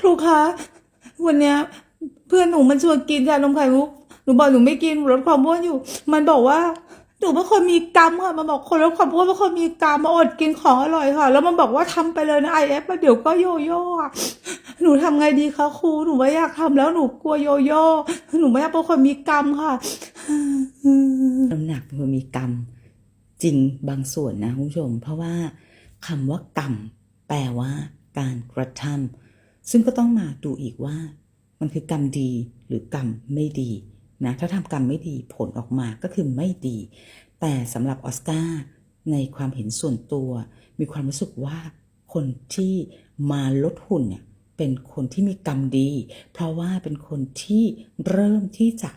ครูคะ วันเนี้ยเพื่อนหนูมันชวนกินชานมไข่มุก หนูบอกหนูไม่กินหนูลดความอ้วนอยู่ มันบอกว่าหนูเป็นคนมีกรรมค่ะมันบอกคนลดความอ้วนเป็นคนมีกรรมมาอดกินของอร่อยค่ะ แล้วมันบอกว่าทำไปเลยนะไอเอฟเดี๋ยวก็โยโย่หนูทำไงดีคะครูหนูไม่อยากทำแล้วหนูกลัวโยโย่หนูไม่อยากเป็นคนมีกรรมค่ะน้ำหนักเป็นคนมีกรรม จริงบางส่วนนะคุณผู้ชม เพราะว่าคำว่ากรรมแปลว่าการกระทำ ซึ่งก็ต้องมาดูอีกว่า มันคือกรรมดีหรือกรรมไม่ดีนะถ้าทำกรรมไม่ดีผลออกมาก็คือไม่ดี แต่สำหรับออสการ์ในความเห็นส่วนตัว มีความรู้สึกว่าคนที่มาลดหุ่นเนี่ยเป็นคนที่มีกรรมดี เพราะว่าเป็นคนที่เริ่มที่จะ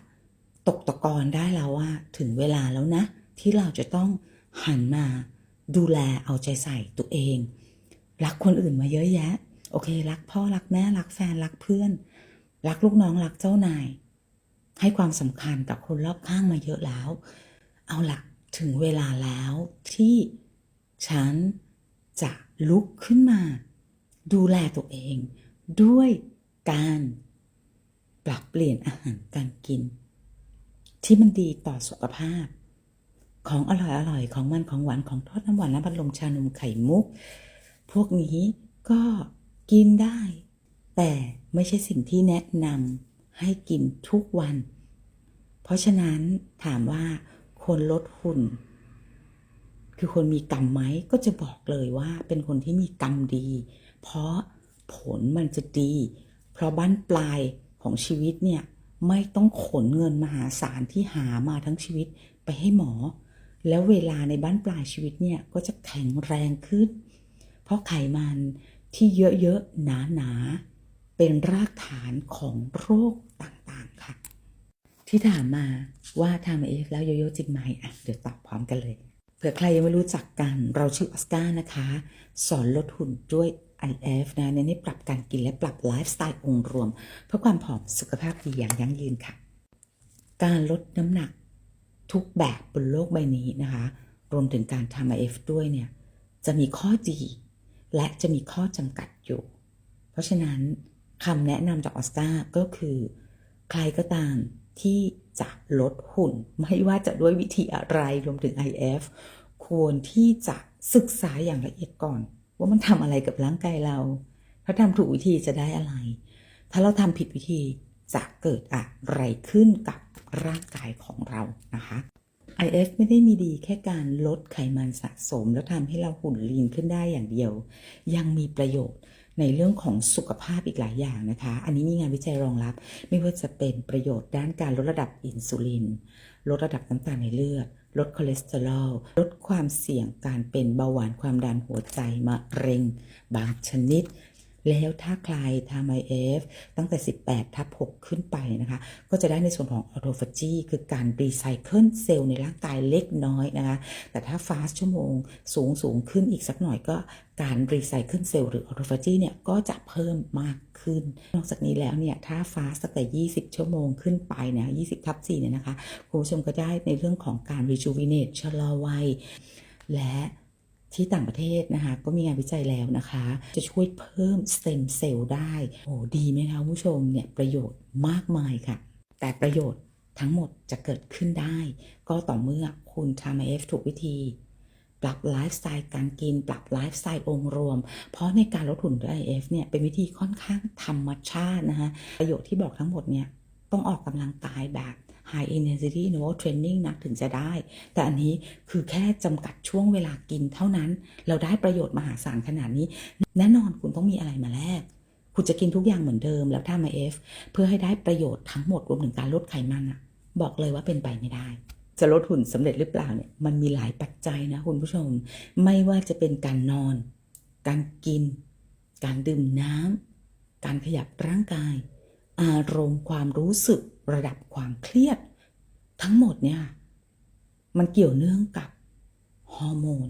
ตกตะกอนได้แล้วว่าถึงเวลาแล้วนะ ที่เราจะต้องหันมาดูแลเอาใจใส่ตัวเอง รักคนอื่นมาเยอะแยะ โอเค รักพ่อรักแม่รักแฟนรักเพื่อน รักลูกน้องรักเจ้านาย ให้ความสำคัญกับคนรอบข้างมาเยอะแล้ว เอาละถึงเวลาแล้วที่ฉันจะลุกขึ้นมา ดูแลตัวเอง ด้วยการปรับเปลี่ยนอาหารการกิน ที่มันดีต่อสุขภาพ ของอร่อยอร่อยของมันของหวานของทอดน้ำหวานน้ำบัลลมชานมไข่มุก พวกนี้ก็ กินได้ แต่ไม่ใช่สิ่งที่แนะนำให้กินทุกวัน เพราะฉะนั้นถามว่าคนลดหุ่น คือคนมีกรรมไหมก็จะบอกเลยว่าเป็นคนที่มีกรรมดี เพราะผลมันจะดี เพราะบ้านปลายของชีวิตเนี่ยไม่ต้องขนเงินมหาศาลที่หามาทั้งชีวิตไปให้หมอ แล้วเวลาในบ้านปลายชีวิตเนี่ยก็จะแข็งแรงขึ้น เพราะไขมัน ที่เยอะๆ หนาๆ เป็นรากฐานของโรคต่างๆค่ะ ที่ถามมาว่าทำเอฟแล้วโยโย่จริงไหมอะเดี๋ยวตอบพร้อมกันเลยเผื่อใครยังไม่รู้จักกัน เราชื่อออสการ์นะคะ สอนลดหุ่นด้วย IF นะเน้นให้ปรับการกินและปรับไลฟ์สไตล์องค์รวม เพื่อความผอมสุขภาพดีอย่างยั่งยืนค่ะ การลดน้ำหนักทุกแบบบนโลกใบนี้นะคะ รวมถึงการทำ IF ด้วยเนี่ย จะมีข้อดี และจะมีข้อจำกัดอยู่ เพราะฉะนั้นคำแนะนำจากออสการ์ก็คือ ใครก็ตามที่จะลดหุ่น ไม่ว่าจะด้วยวิธีอะไรรวมถึง IF ควรที่จะศึกษาอย่างละเอียดก่อน ว่ามันทำอะไรกับร่างกายเราถ้าทำถูกวิธีจะได้อะไร ถ้าเราทำผิดวิธีจะเกิดอะไรขึ้นกับร่างกายของเรานะคะ IF ไม่ได้มีดีแค่การลดไขมันสะสม แล้วทำให้เราหุ่นลีนขึ้นได้อย่างเดียว ยังมีประโยชน์ในเรื่องของสุขภาพอีกหลายอย่างนะคะ อันนี้มีงานวิจัยรองรับ ไม่ว่าจะเป็นประโยชน์ด้านการลดระดับอินซูลิน ลดระดับน้ำตาลในเลือด ลดคอเลสเตอรอล ลดความเสี่ยงการเป็นเบาหวานความดันหัวใจมะเร็ง บางชนิด แล้วถ้าใครทำ IF ตั้งแต่ 18 ทับ 6 ขึ้นไปนะคะ ก็จะได้ในส่วนของออโตฟาจีคือการรีไซเคิลเซลล์ในร่างกายเล็กน้อยนะคะ แต่ถ้าฟาสชั่วโมงสูงสูงขึ้นอีกสักหน่อยก็การรีไซเคิลเซลล์หรือออโตฟาจีเนี่ยก็จะเพิ่มมากขึ้น นอกจากนี้แล้วเนี่ยถ้าฟาสตั้งแต่ 20 ชั่วโมงขึ้นไปเนี่ย20 ทับ 4 เนี่ยนะคะคุณผู้ชมก็ได้ในเรื่องของการ rejuvenate ชะลอวัยและ ที่ต่างประเทศนะคะ ก็มีงานวิจัยแล้วนะคะ จะช่วยเพิ่มสเต็มเซลล์ได้โอ้ดีไหมคะผู้ชมเนี่ยประโยชน์มากมายค่ะ แต่ประโยชน์ทั้งหมดจะเกิดขึ้นได้ ก็ต่อเมื่อคุณทำ IF ถูกวิธี ปรับไลฟ์สไตล์การกิน ปรับไลฟ์สไตล์องค์รวม เพราะในการลดหุ่นด้วย IF เนี่ยเป็นวิธีค่อนข้างธรรมชาตินะคะประโยชน์ที่บอกทั้งหมดเนี่ยต้องออกกำลังกายแบบ high intensity interval training นะถึงจะได้ แต่อันนี้คือแค่จำกัดช่วงเวลากินเท่านั้น เราได้ประโยชน์มหาศาลขนาดนี้ แน่นอนคุณต้องมีอะไรมาแลกคุณจะกินทุกอย่างเหมือนเดิมแล้วถ้ามา F เพื่อให้ได้ประโยชน์ทั้งหมดรวมถึงการลดไขมันอะบอกเลยว่าเป็นไปไม่ได้จะลดหุ่นสำเร็จหรือเปล่าเนี่ยมันมีหลายปัจจัยนะคุณผู้ชม ไม่ว่าจะเป็นการนอน การกิน การดื่มน้ำการขยับร่างกาย อารมณ์ความรู้สึก ระดับความเครียด ทั้งหมดเนี่ย มันเกี่ยวเนื่องกับฮอร์โมน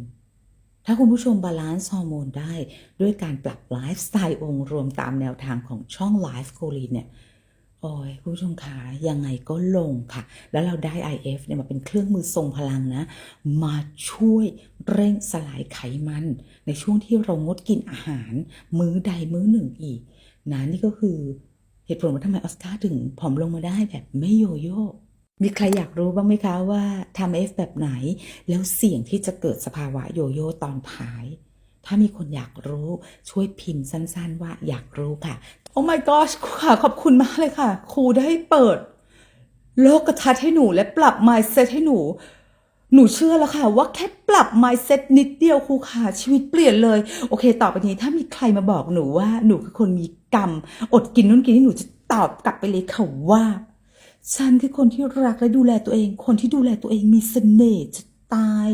ถ้าคุณผู้ชมบาลานซ์ฮอร์โมนได้ด้วยการปรับไลฟ์สไตล์องค์รวมตามแนวทางของช่องไลฟ์โคลีนเนี่ยโอ้ยคุณผู้ชมคะยังไงก็ลงค่ะ แล้วเราได้ IF เนี่ยมาเป็นเครื่องมือทรงพลังนะ มาช่วยเร่งสลายไขมัน ในช่วงที่เรางดกินอาหาร มื้อใดมื้อหนึ่งอีกนะนี่ก็คือ เหตุผลว่าทำไมออสการ์ถึงผอมลงมาได้แบบไม่โยโย่มีใครอยากรู้บ้างไหมคะว่าทำเอฟแบบไหน แล้วเสี่ยงที่จะเกิดสภาวะโยโย่ตอนท้าย ถ้ามีคนอยากรู้ช่วยพิมพ์สั้นๆว่าอยากรู้ค่ะ โอ้ my gosh ค่ะ ขอบคุณมากเลยค่ะ ครูได้เปิด โลกทัศน์ให้หนูและปรับ mindset ให้หนู หนูเชื่อแล้วค่ะ ว่าแค่ปรับ mindset นิดเดียวครูค่ะชีวิตเปลี่ยนเลย โอเค ต่อไปนี้ถ้ามีใครมาบอกหนูว่าหนูคือคนมี กรรม อดกินนู่นกินนี่หนูจะตอบกลับไปเลยค่ะว่า ฉันคือคนที่รักและดูแลตัวเอง คนที่ดูแลตัวเองมีเสน่ห์จะตาย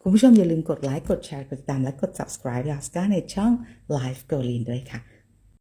คุณผู้ชมอย่าลืมกดไลค์กดแชร์กดติดตามและกด subscribe ยาสก้าในช่อง Life g o r l i n ด้วยค่ะ